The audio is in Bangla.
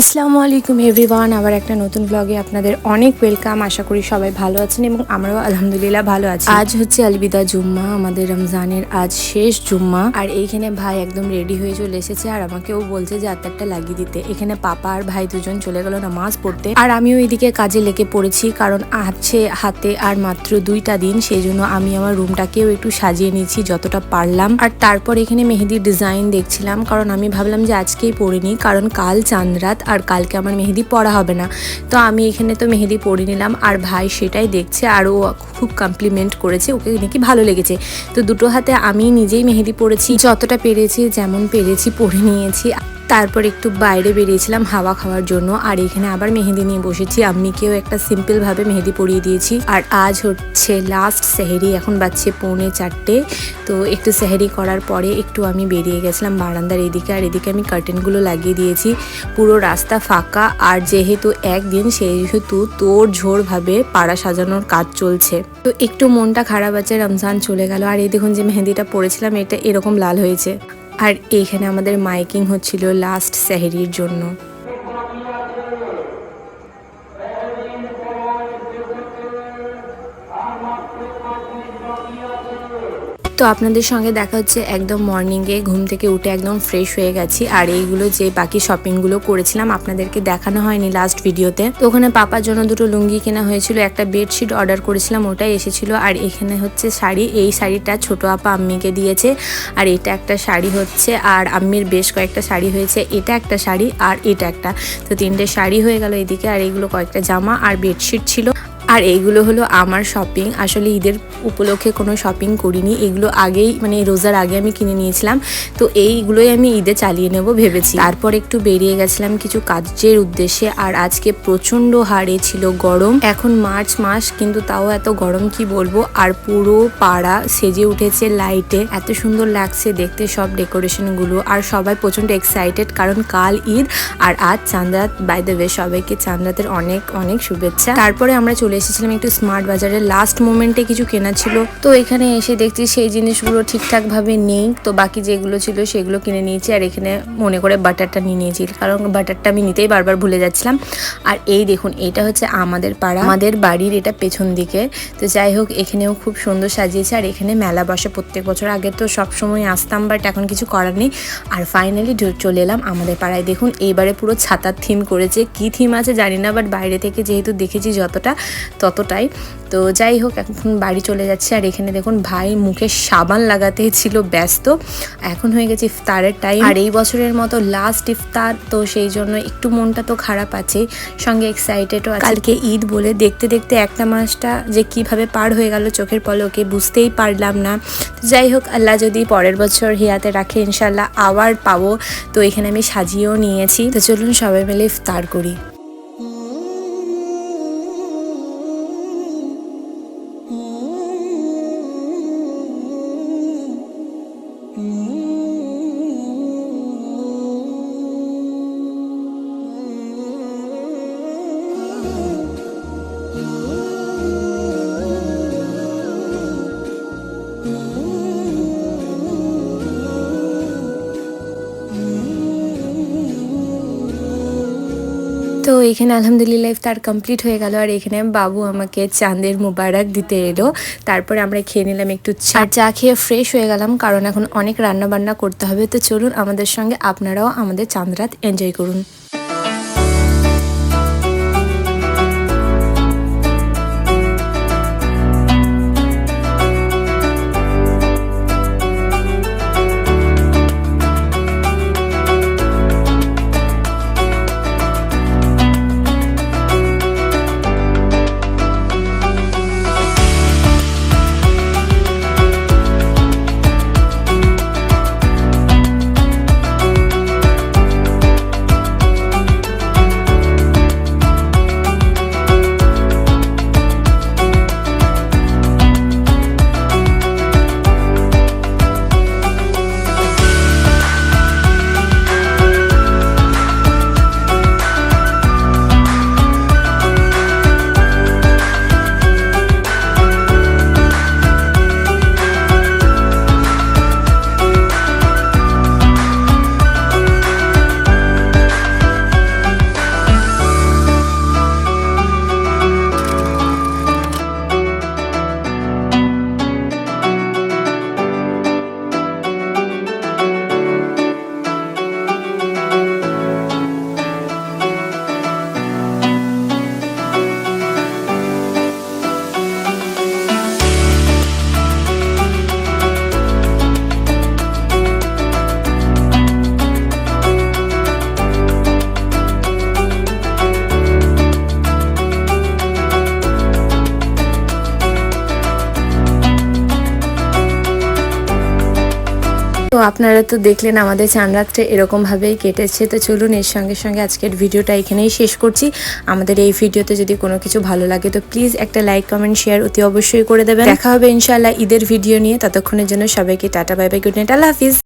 আসসালামু আলাইকুম এভরিওয়ান, আবার একটা নতুন ব্লগে আপনাদের অনেক ওয়েলকাম আশা করি সবাই ভালো আছেন এবং আমরাও আলহামদুলিল্লাহ ভালো আছি। আজ হচ্ছে আলবিদা জুম্মা, আমাদের রমজানের আজ শেষ জুম্মা। আর এইখানে ভাই একদম রেডি হয়ে চলে এসেছে আর আমাকেও বলছে যে আত্মারটা লাগিয়ে দিতে। এখানে পাপা আর ভাই দুজন চলে গেল নামাজ পড়তে। আর আমিও এদিকে কাজে লেগে পড়েছি, কারণ আছে হাতে আর মাত্র দুইটা দিন সেই জন্য আমি আমার রুমটাকেও একটু সাজিয়ে নিয়েছি যতটা পারলাম। আর তারপর এখানে মেহেদির ডিজাইন দেখছিলাম, কারণ আমি ভাবলাম যে আজকেই পরে নিই, কারণ কাল চাঁদ রাত আর কালকে আমার মেহেদি পড়া হবে না। তো আমি এখানে তো মেহেদি পরে নিলাম আর ভাই সেটাই দেখছে আর ও খুব কমপ্লিমেন্ট করেছে, ওকে নাকি ভালো লেগেছে। তো দুটো হাতে আমি নিজেই মেহেদি পরেছি, যতটা পেরেছি যেমন পেরেছি পরে নিয়েছি। তারপর একটু বাইরে বেরিয়েছিলাম হাওয়া খাওয়ার জন্য, আর এখানে আবার মেহেদি নিয়ে বসেছি। আম্মিকেও একটা সিম্পল ভাবে মেহেদি পরিয়ে দিয়েছি। আর আজ হচ্ছে লাস্ট সেহেরি, এখন বাজছে পৌনে চারটে। তো একটু সেহেরি করার পরে একটু আমি বেরিয়ে গেছিলাম বারান্দার এদিকে, আর এদিকে আমি কার্টেনগুলো লাগিয়ে দিয়েছি। পুরো রাস্তা ফাঁকা, আর যেহেতু একদিন, সেহেতু তোর ঝোড়ভাবে পাড়া সাজানোর কাজ চলছে। তো একটু মনটা খারাপ আছে, রমজান চলে গেল। আর এই দেখুন যে মেহেদিটা পরেছিলাম, এটা এরকম লাল হয়েছে। আর এইখানে আমাদের মাইকিং হচ্ছিল লাস্ট স্যাহরির জন্য। তো আপনাদের সঙ্গে দেখা হচ্ছে একদম মর্নিংয়ে ঘুম থেকে উঠে একদম ফ্রেশ হয়ে গেছি। আর এইগুলো যে বাকি শপিংগুলো করেছিলাম, আপনাদেরকে দেখানো হয়নি লাস্ট ভিডিওতে তো ওখানে পাপার জন্য দুটো লুঙ্গি কেনা হয়েছিল, একটা বেডশিট অর্ডার করেছিলাম, ওটাই এসেছিল। আর এখানে হচ্ছে শাড়ি, এই শাড়িটা ছোট আপা আম্মিকে দিয়েছে। আর এটা একটা শাড়ি হচ্ছে, আর আম্মির বেশ কয়েকটা শাড়ি হয়েছে। এটা একটা শাড়ি, আর এটা একটা। তো তিনটে শাড়ি হয়ে গেল এদিকে, আর এইগুলো কয়েকটা জামা আর বেডশিট ছিল। আর এইগুলো হলো আমার শপিং আসলে ঈদের উপলক্ষে কোনো শপিং করিনি। এগুলো আগেই মানে রোজার আগে আমি কিনে নিয়েছিলাম। তো এইগুলোই আমি ঈদে চালিয়ে নেব ভেবেছি। তারপর একটু বেরিয়ে গেছিলাম কিছু কাজের উদ্দেশ্যে। আর আজকে প্রচণ্ড হারে ছিল গরম। এখন মার্চ মাস, কিন্তু তাও এত গরম কি বলব? আর পুরো পাড়া সেজে উঠেছে লাইটে এত সুন্দর লাগছে দেখতে সব ডেকোরেশনগুলো আর সবাই প্রচণ্ড এক্সাইটেড কারণ কাল ঈদ। আর আজ চাঁদরাত বাই দ্য সবাইকে চাঁদরাতের অনেক অনেক শুভেচ্ছা। তারপরে আমরা চলে এসেছিলাম একটু স্মার্ট বাজারে। লাস্ট মোমেন্টে কিছু কেনা ছিল। তো এখানে এসে দেখছি সেই জিনিসগুলো ঠিকঠাক ভাবে নেই। তো বাকি যেগুলো ছিল সেগুলো কিনে নিয়েছি। আর এখানে মনে করে বাটারটা নিয়ে নিয়েছি। কারণ বাটারটা আমি নিতেই বারবার ভুলে যাচ্ছিলাম। আর এই দেখুন, এটা হচ্ছে আমাদের পাড়া। আমাদের বাড়ির এটা পেছন দিকে। তো যাই হোক, এখানেও খুব সুন্দর সাজিয়েছে। আর এখানে মেলা বসে প্রত্যেক বছর। আগে তো সব সময় আসতাম বাট এখন কিছু করার নেই। আর ফাইনালি চলে এলাম আমাদের পাড়ায়। দেখুন, এইবারে পুরো ছাতার থিম করেছে। কি থিম আছে জানি না বাট বাইরে থেকে যেহেতু দেখেছি যতটা ততটাই। তো যাই হোক, এখন বাড়ি চলে যাচ্ছে। আর এখানে দেখুন, ভাই মুখে সাবান লাগাতেই ছিল, ব্যস্ত। এখন হয়ে গেছে ইফতারের টাইম আর এই বছরের মতো লাস্ট ইফতার, তো সেই জন্য একটু মনটা তো খারাপ আছে। সঙ্গে এক্সাইটেডও কালকে ঈদ বলে দেখতে দেখতে একটা মাসটা যে কীভাবে পার হয়ে গেল চোখের পলকে বুঝতেই পারলাম না। যাই হোক, আল্লাহ যদি পরের বছর হিয়াতে রাখে ইনশাল্লাহ আবার পাবো। তো এখানে আমি সাজিয়েও নিয়েছি। তো চলুন সবাই মিলে ইফতার করি। তো এখানে আলহামদুলিল্লাহ ইফতার কমপ্লিট হয়ে গেল, আর এখানে বাবু আমাকে চাঁদের মুবারক দিতে এলো। তারপরে আমরা খেয়ে নিলাম একটু চা। চা খেয়ে ফ্রেশ হয়ে গেলাম, কারণ এখন অনেক রান্না বান্না করতে হবে। তো চলুন আমাদের সঙ্গে, আপনারাও আমাদের চাঁদ রাত এনজয় করুন। আপনারা তো দেখলেন আমাদের চান রাত্রে এরকম ভাবেই কেটেছে। তো চলুন, এর সঙ্গে সঙ্গে আজকের ভিডিওটা এখানেই শেষ করছি। আমাদের এই ভিডিওতে যদি কোনো কিছু ভালো লাগে, তো প্লিজ একটা লাইক কমেন্ট শেয়ার অতি অবশ্যই করে দেবেন। দেখা হবে ইনশাআল্লাহ ঈদের ভিডিও নিয়ে। ততক্ষণের জন্য সবাইকে tata bye bye good night আল্লাহ হাফিজ।